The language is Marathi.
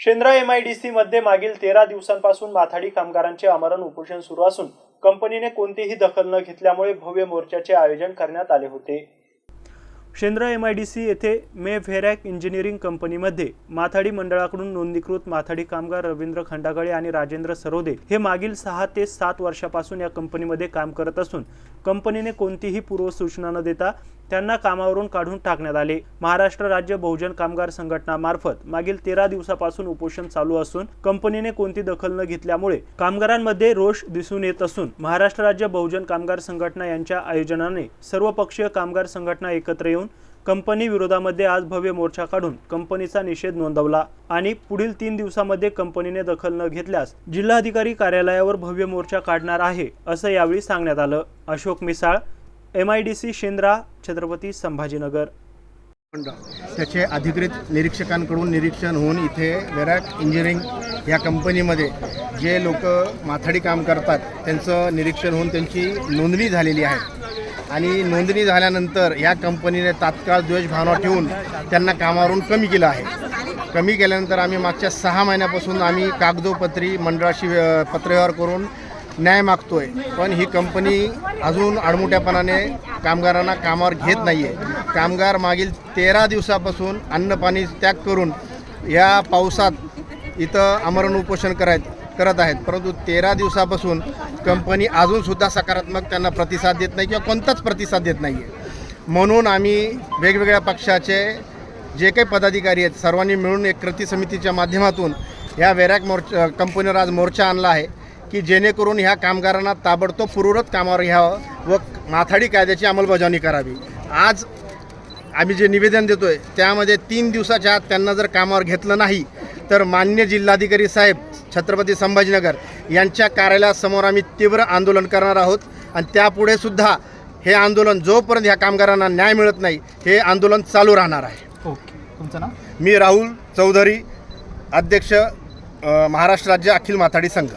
Shendra M I D C मध्ये मागील तेरा दिवसांपासून माथाडी कामगारांचे आमरण उपोषण सुरू असून कंपनीने कोणतीही दखल न घेतल्यामुळे भव्य मोर्चाचे आयोजन करण्यात आले होते. Shendra M I D C येथे मे व्हेरॅक इंजिनिअरिंग कंपनीमध्ये माथाडी मंडळाकडून नोंदणीकृत माथाडी कामगार रवींद्र खंडागळे आणि राजेंद्र सरोदे हे मागील सहा ते सात वर्षापासून या कंपनीमध्ये काम करत असून कंपनीने कोणतीही पूर्वसूचना न देता त्यांना कामावरून काढून टाकण्यात आले. महाराष्ट्र राज्य बहुजन कामगार संघटनामार्फत मागील तेरा दिवसापासून उपोषण चालू असून कंपनीने कोणती दखल न घेतल्यामुळे कामगारांमध्ये रोष दिसून येत असून महाराष्ट्र राज्य बहुजन कामगार संघटना यांच्या आयोजनाने सर्वपक्षीय कामगार संघटना एकत्र येऊन कंपनी विरोधामध्ये आज भव्य मोर्चा काढून कंपनीचा निषेध नोंदवला आणि पुढील तीन दिवसामध्ये कंपनीने दखल न घेतल्यास जिल्हाधिकारी कार्यालयावर भव्य मोर्चा काढणार आहे असं यावेळी सांगण्यात आलं. Ashok Misal M I D C Shendra Chhatrapati Sambhajinagar. त्याचे अधिकृत निरीक्षकांकडून निरीक्षण होऊन इथे वेरॅक इंजिनिअरिंग या कंपनीमध्ये जे लोक माथाडी काम करतात त्यांचं निरीक्षण होऊन त्यांची नोंदणी झालेली आहे. आणि नोंदणी झाल्यानंतर या कंपनीने तात्काळ द्वेषभावना ठेवून त्यांना कामावरून कमी केलं आहे. कमी केल्यानंतर आम्ही मागच्या सहा महिन्यापासून आम्ही कागदोपत्री मंडळाशी पत्रव्यवहार करून न्याय मागतोय. पण ही कंपनी अजून आडमुठ्यापणाने कामगारांना कामावर घेत नाही आहे कामगार मागील तेरा दिवसापासून अन्नपाणी त्याग करून या पावसात इथं आमरण उपोषण करायचं करत आहेत. परंतु तेरा दिवसापासून कंपनी अजूनसुद्धा सकारात्मक त्यांना प्रतिसाद देत नाही किंवा कोणताच प्रतिसाद देत नाही आहे म्हणून आम्ही वेगवेगळ्या पक्षाचे जे काही पदाधिकारी आहेत सर्वांनी मिळून एक कृती समितीच्या माध्यमातून ह्या वेरॅक मोर्चा कंपनीवर आज मोर्चा आणला आहे की जेणेकरून ह्या कामगारांना ताबडतोब पूर्वरत कामावर घ्यावं व माथाडी कायद्याची अंमलबजावणी करावी. आज आम्ही जे निवेदन देतो आहे त्यामध्ये तीन दिवसाच्या आत त्यांना जर कामावर घेतलं नाही तर मान्य जिल्हाधिकारी साहेब छत्रपती संभाजीनगर यांच्या कार्यालयासमोर आम्ही तीव्र आंदोलन करणार आहोत. आणि त्यापुढे सुद्धा हे आंदोलन जोपर्यंत ह्या कामगारांना न्याय मिळत नाही हे आंदोलन चालू राहणार आहे. ओके. तुमचं नाव? मी राहुल चौधरी अध्यक्ष महाराष्ट्र राज्य अखिल माथाडी संघ.